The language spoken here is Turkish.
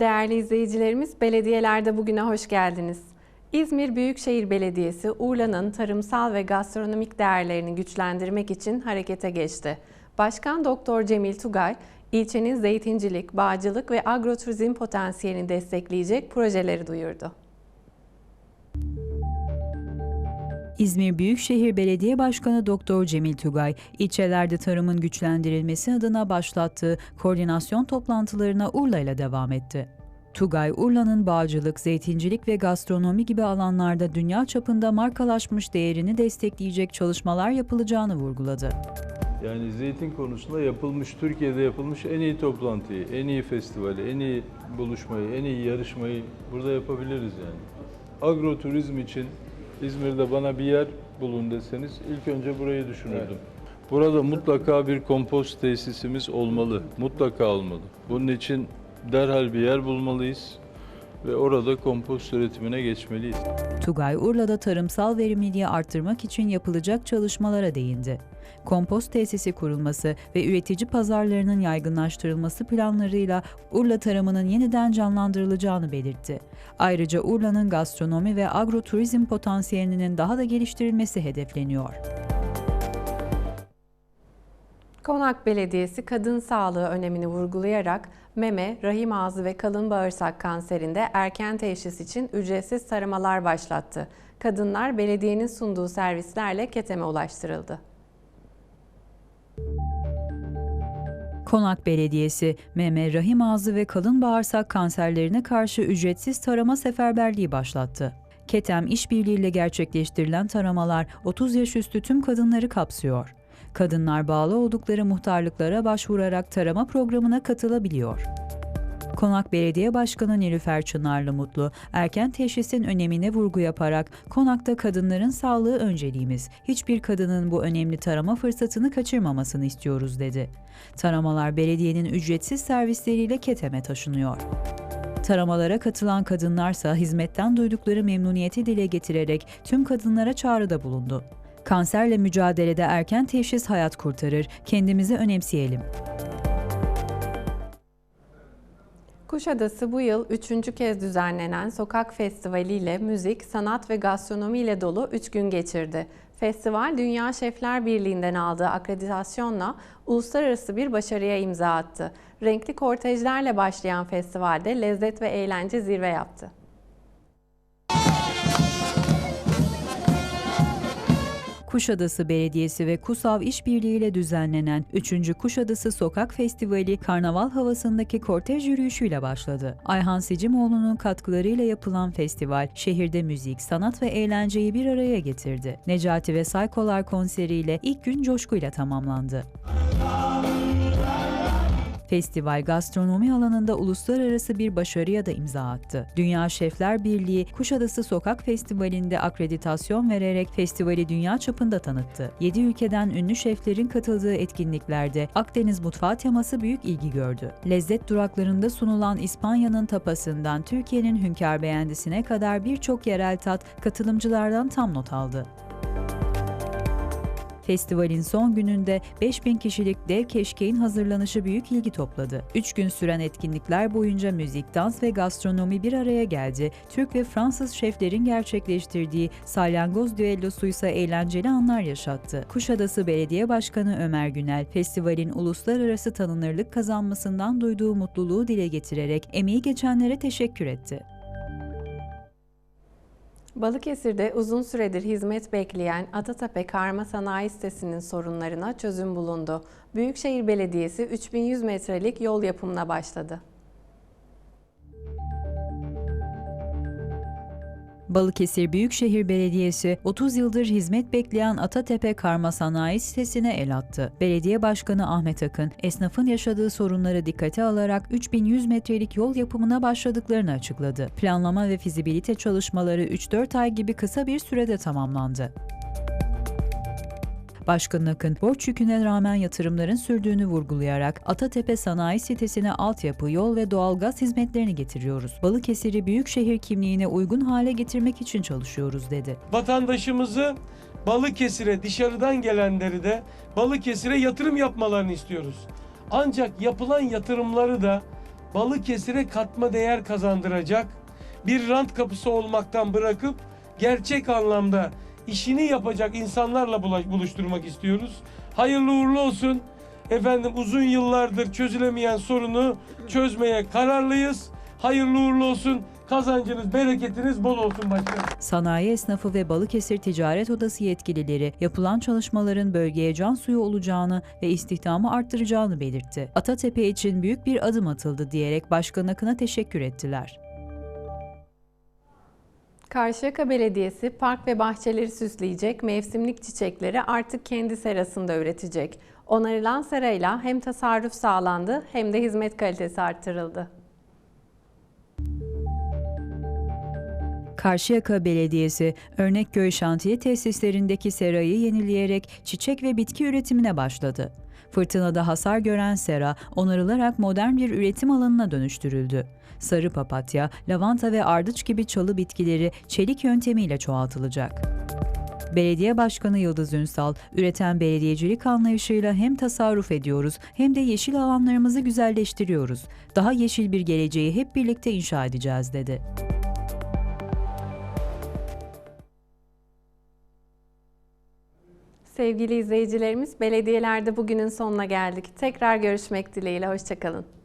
Değerli izleyicilerimiz, belediyelerde bugüne hoş geldiniz. İzmir Büyükşehir Belediyesi Urla'nın tarımsal ve gastronomik değerlerini güçlendirmek için harekete geçti. Başkan Doktor Cemil Tugay, ilçenin zeytincilik, bağcılık ve agroturizm potansiyelini destekleyecek projeleri duyurdu. İzmir Büyükşehir Belediye Başkanı Doktor Cemil Tugay, ilçelerde tarımın güçlendirilmesi adına başlattığı koordinasyon toplantılarına Urla ile devam etti. Tugay, Urla'nın bağcılık, zeytincilik ve gastronomi gibi alanlarda dünya çapında markalaşmış değerini destekleyecek çalışmalar yapılacağını vurguladı. Yani zeytin konusunda yapılmış, Türkiye'de yapılmış en iyi toplantıyı, en iyi festivali, en iyi buluşmayı, en iyi yarışmayı burada yapabiliriz yani. Agroturizm için İzmir'de bana bir yer bulun deseniz ilk önce burayı düşünürdüm. Burada mutlaka bir kompost tesisimiz olmalı, mutlaka olmalı. Bunun için derhal bir yer bulmalıyız ve orada kompost üretimine geçmeliyiz. Tugay, Urla'da tarımsal verimliliği arttırmak için yapılacak çalışmalara değindi. Kompost tesisi kurulması ve üretici pazarlarının yaygınlaştırılması planlarıyla Urla tarımının yeniden canlandırılacağını belirtti. Ayrıca Urla'nın gastronomi ve agroturizm potansiyelinin daha da geliştirilmesi hedefleniyor. Konak Belediyesi kadın sağlığı önemini vurgulayarak meme, rahim ağzı ve kalın bağırsak kanserinde erken teşhis için ücretsiz taramalar başlattı. Kadınlar belediyenin sunduğu servislerle keteme ulaştırıldı. Konak Belediyesi, meme, rahim ağzı ve kalın bağırsak kanserlerine karşı ücretsiz tarama seferberliği başlattı. Ketem işbirliğiyle gerçekleştirilen taramalar 30 yaş üstü tüm kadınları kapsıyor. Kadınlar bağlı oldukları muhtarlıklara başvurarak tarama programına katılabiliyor. Konak Belediye Başkanı Nilüfer Çınarlı Mutlu, erken teşhisin önemine vurgu yaparak Konak'ta kadınların sağlığı önceliğimiz, hiçbir kadının bu önemli tarama fırsatını kaçırmamasını istiyoruz dedi. Taramalar belediyenin ücretsiz servisleriyle Ketem'e taşınıyor. Taramalara katılan kadınlarsa hizmetten duydukları memnuniyeti dile getirerek tüm kadınlara çağrıda bulundu. Kanserle mücadelede erken teşhis hayat kurtarır, kendimizi önemseyelim. Kuşadası bu yıl üçüncü kez düzenlenen Sokak Festivali ile müzik, sanat ve gastronomi ile dolu 3 gün geçirdi. Festival, Dünya Şefler Birliği'nden aldığı akreditasyonla uluslararası bir başarıya imza attı. Renkli kortejlerle başlayan festivalde lezzet ve eğlence zirve yaptı. Kuşadası Belediyesi ve KUSAV işbirliğiyle düzenlenen 3. Kuşadası Sokak Festivali karnaval havasındaki kortej yürüyüşüyle başladı. Ayhan Sicimoğlu'nun katkılarıyla yapılan festival şehirde müzik, sanat ve eğlenceyi bir araya getirdi. Necati ve Saykolar konseriyle ilk gün coşkuyla tamamlandı. Festival gastronomi alanında uluslararası bir başarıya da imza attı. Dünya Şefler Birliği Kuşadası Sokak Festivali'nde akreditasyon vererek festivali dünya çapında tanıttı. 7 ülkeden ünlü şeflerin katıldığı etkinliklerde Akdeniz mutfağı teması büyük ilgi gördü. Lezzet duraklarında sunulan İspanya'nın tapasından Türkiye'nin hünkâr beğendisine kadar birçok yerel tat katılımcılardan tam not aldı. Festivalin son gününde 5000 kişilik dev keşkeğin hazırlanışı büyük ilgi topladı. 3 gün süren etkinlikler boyunca müzik, dans ve gastronomi bir araya geldi. Türk ve Fransız şeflerin gerçekleştirdiği salyangoz düellosuysa eğlenceli anlar yaşattı. Kuşadası Belediye Başkanı Ömer Günel, festivalin uluslararası tanınırlık kazanmasından duyduğu mutluluğu dile getirerek emeği geçenlere teşekkür etti. Balıkesir'de uzun süredir hizmet bekleyen Atatepe Karma Sanayi Sitesi'nin sorunlarına çözüm bulundu. Büyükşehir Belediyesi 3100 metrelik yol yapımına başladı. Balıkesir Büyükşehir Belediyesi 30 yıldır hizmet bekleyen Atatepe Karma Sanayi sitesine el attı. Belediye Başkanı Ahmet Akın, esnafın yaşadığı sorunları dikkate alarak 3100 metrelik yol yapımına başladıklarını açıkladı. Planlama ve fizibilite çalışmaları 3-4 ay gibi kısa bir sürede tamamlandı. Başkan Akın, borç yüküne rağmen yatırımların sürdüğünü vurgulayarak Atatepe Sanayi Sitesi'ne altyapı, yol ve doğalgaz hizmetlerini getiriyoruz. Balıkesir'i büyükşehir kimliğine uygun hale getirmek için çalışıyoruz dedi. vatandaşımızı Balıkesir'e dışarıdan gelenleri de Balıkesir'e yatırım yapmalarını istiyoruz. Ancak yapılan yatırımları da Balıkesir'e katma değer kazandıracak bir rant kapısı olmaktan bırakıp gerçek anlamda işini yapacak insanlarla buluşturmak istiyoruz. Hayırlı uğurlu olsun. Efendim uzun yıllardır çözülemeyen sorunu çözmeye kararlıyız. Hayırlı uğurlu olsun. Kazancınız, bereketiniz bol olsun başkanım. Sanayi esnafı ve Balıkesir Ticaret Odası yetkilileri yapılan çalışmaların bölgeye can suyu olacağını ve istihdamı arttıracağını belirtti. Atatepe için büyük bir adım atıldı diyerek Başkan Akın'a teşekkür ettiler. Karşıyaka Belediyesi park ve bahçeleri süsleyecek mevsimlik çiçekleri artık kendi serasında üretecek. Onarılan serayla hem tasarruf sağlandı hem de hizmet kalitesi arttırıldı. Karşıyaka Belediyesi, Örnekköy şantiye tesislerindeki serayı yenileyerek çiçek ve bitki üretimine başladı. Fırtınada hasar gören sera onarılarak modern bir üretim alanına dönüştürüldü. Sarı papatya, lavanta ve ardıç gibi çalı bitkileri çelik yöntemiyle çoğaltılacak. Belediye Başkanı Yıldız Ünsal, üreten belediyecilik anlayışıyla hem tasarruf ediyoruz hem de yeşil alanlarımızı güzelleştiriyoruz. Daha yeşil bir geleceği hep birlikte inşa edeceğiz dedi. Sevgili izleyicilerimiz, belediyelerde bugünün sonuna geldik. Tekrar görüşmek dileğiyle, hoşçakalın.